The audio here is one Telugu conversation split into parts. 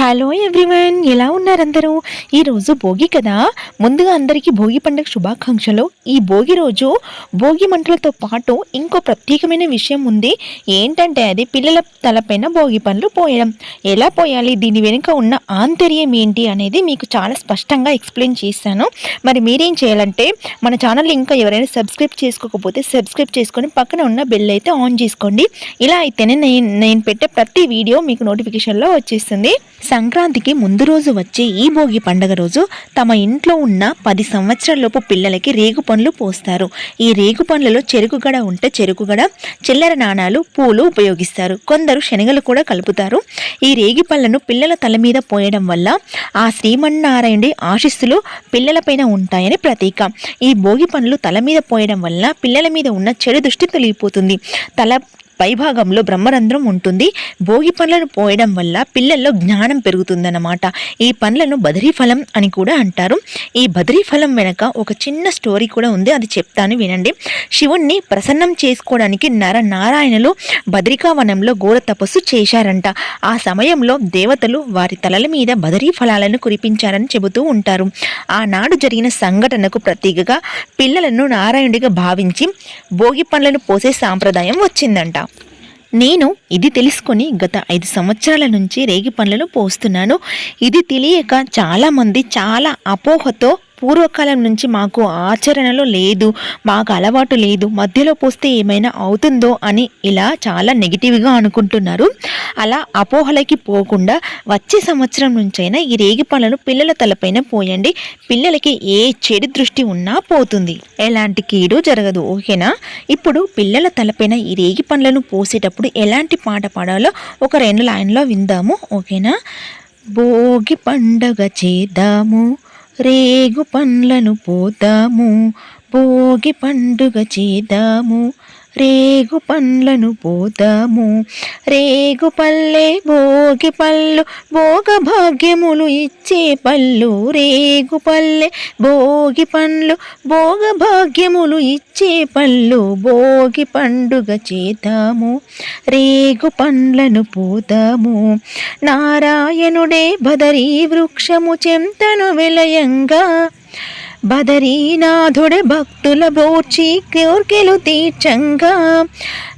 హలో ఎవ్రీవన్ ఎలా ఉన్నారు అందరూ ఈరోజు భోగి కదా. ముందుగా అందరికీ భోగి పండుగ శుభాకాంక్షలు. ఈ భోగి రోజు భోగి మంటలతో పాటు ఇంకో ప్రత్యేకమైన విషయం ఉంది. ఏంటంటే అది పిల్లల తలపైన భోగి పండ్లు పోయడం. ఎలా పోయాలి? దీని వెనుక ఉన్న ఆంతర్యం ఏంటి అనేది మీకు చాలా స్పష్టంగా ఎక్స్ప్లెయిన్ చేశాను. మరి మీరేం చేయాలంటే మన ఛానల్ ఇంకా ఎవరైనా సబ్స్క్రైబ్ చేసుకోకపోతే సబ్స్క్రైబ్ చేసుకొని పక్కన ఉన్న బెల్ అయితే ఆన్ చేసుకోండి. ఇలా అయితేనే నేను నేను పెట్టే ప్రతి వీడియో మీకు నోటిఫికేషన్లో వచ్చేస్తుంది. సంక్రాంతికి ముందు రోజు వచ్చే ఈ భోగి పండగ రోజు తమ ఇంట్లో ఉన్న పది సంవత్సరాలలోపు పిల్లలకి రేగు పండ్లు పోస్తారు. ఈ రేగు పండ్లలో చెరుకుగడ ఉంటే చెరుకుగడ చిల్లర నాణాలు పూలు ఉపయోగిస్తారు. కొందరు శనగలు కూడా కలుపుతారు. ఈ రేగి పళ్ళను పిల్లల తల మీద పోయడం వల్ల ఆ శ్రీమన్నారాయణుడి ఆశిస్సులు పిల్లలపైన ఉంటాయని ప్రతీక. ఈ భోగి పండ్లు తల మీద పోయడం వల్ల పిల్లల మీద ఉన్న చెడు దృష్టి తొలగిపోతుంది. తల పైభాగంలో బ్రహ్మరంధ్రం ఉంటుంది. భోగి పండ్లను పోయడం వల్ల పిల్లల్లో జ్ఞానం పెరుగుతుందన్నమాట. ఈ పండ్లను బదిరీ ఫలం అని కూడా అంటారు. ఈ బదిరీ ఫలం వెనక ఒక చిన్న స్టోరీ కూడా ఉంది. అది చెప్తాను వినండి. శివుణ్ణి ప్రసన్నం చేసుకోవడానికి నర నారాయణలు బదరికావనంలో ఘోర తపస్సు చేశారంట. ఆ సమయంలో దేవతలు వారి తలల మీద బదరీ ఫలాలను కురిపించారని చెబుతూ ఉంటారు. ఆనాడు జరిగిన సంఘటనకు ప్రతీకగా పిల్లలను నారాయణుడిగా భావించి భోగి పండ్లను పోసే సాంప్రదాయం వచ్చిందంట. నేను ఇది తెలుసుకొని గత ఐదు సంవత్సరాల నుంచి రేగి పండ్లను పోస్తున్నాను. ఇది తెలియక చాలామంది చాలా అపోహతో పూర్వకాలం నుంచి మాకు ఆచరణలో లేదు మాకు అలవాటు లేదు మధ్యలో పోస్తే ఏమైనా అవుతుందో అని ఇలా చాలా నెగిటివ్గా అనుకుంటున్నారు. అలా అపోహలకి పోకుండా వచ్చే సంవత్సరం నుంచైనా ఈ రేగి పళ్ళను పిల్లల తలపైన పోయండి. పిల్లలకి ఏ చెడు దృష్టి ఉన్నా పోతుంది. ఎలాంటి కీడు జరగదు ఓకేనా? ఇప్పుడు పిల్లల తలపైన ఈ రేగి పండ్లను పోసేటప్పుడు ఎలాంటి పాట పాడాలో ఒక రెండు లైన్లో విందాము ఓకేనా? భోగి పండగ చేద్దాము. రేగు పండ్లను పోతాము భోగి పండుగ చేద్దాము. రేగు పండ్లను పోతాము. రేగు పల్లె భోగి పళ్ళు భోగ భాగ్యములు ఇచ్చే పళ్ళు. రేగు పల్లె భోగి పండ్లు భోగ భాగ్యములు ఇచ్చే పళ్ళు. భోగి పండుగ చేతాము. రేగు పండ్లను పోతాము. నారాయణుడే బదరీ వృక్షము చెంతను విలయంగా బదరీనాథుడే భక్తుల బోర్చి కోర్కెలు తీర్చంగా.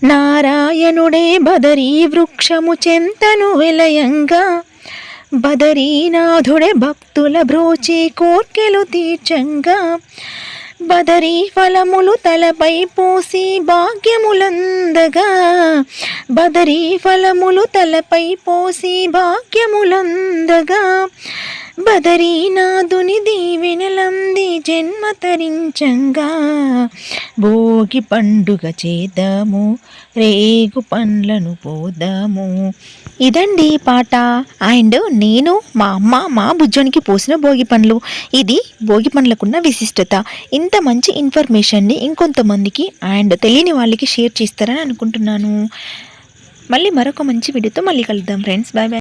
నారాయణుడే బదరీ వృక్షము చెంతను విలయంగా. బదరీనాథుడే భక్తుల బ్రోచి కోర్కెలు తీర్చంగా. బదరీ ఫలములు తలపై పోసి భాగ్యములందగా. బదరీ ఫలములు తలపై పోసి భాగ్యములందగా. బదరీనాథుని దీవెనలంది జన్మ తరించంగా. భోగి పండుగ చేద్దాము రేగు పండ్లను పోదాము ఇదండి పాట. అండ్ నేను మా అమ్మ మా భుజానికి పోసిన భోగి పండ్లు. ఇది భోగి పండ్లకున్న విశిష్టత. ఇంత మంచి ఇన్ఫర్మేషన్ని ఇంకొంతమందికి అండ్ తెలియని వాళ్ళకి షేర్ చేస్తారని అనుకుంటున్నాను. మళ్ళీ మరొక మంచి వీడియోతో మళ్ళీ కలుద్దాం ఫ్రెండ్స్. Bye bye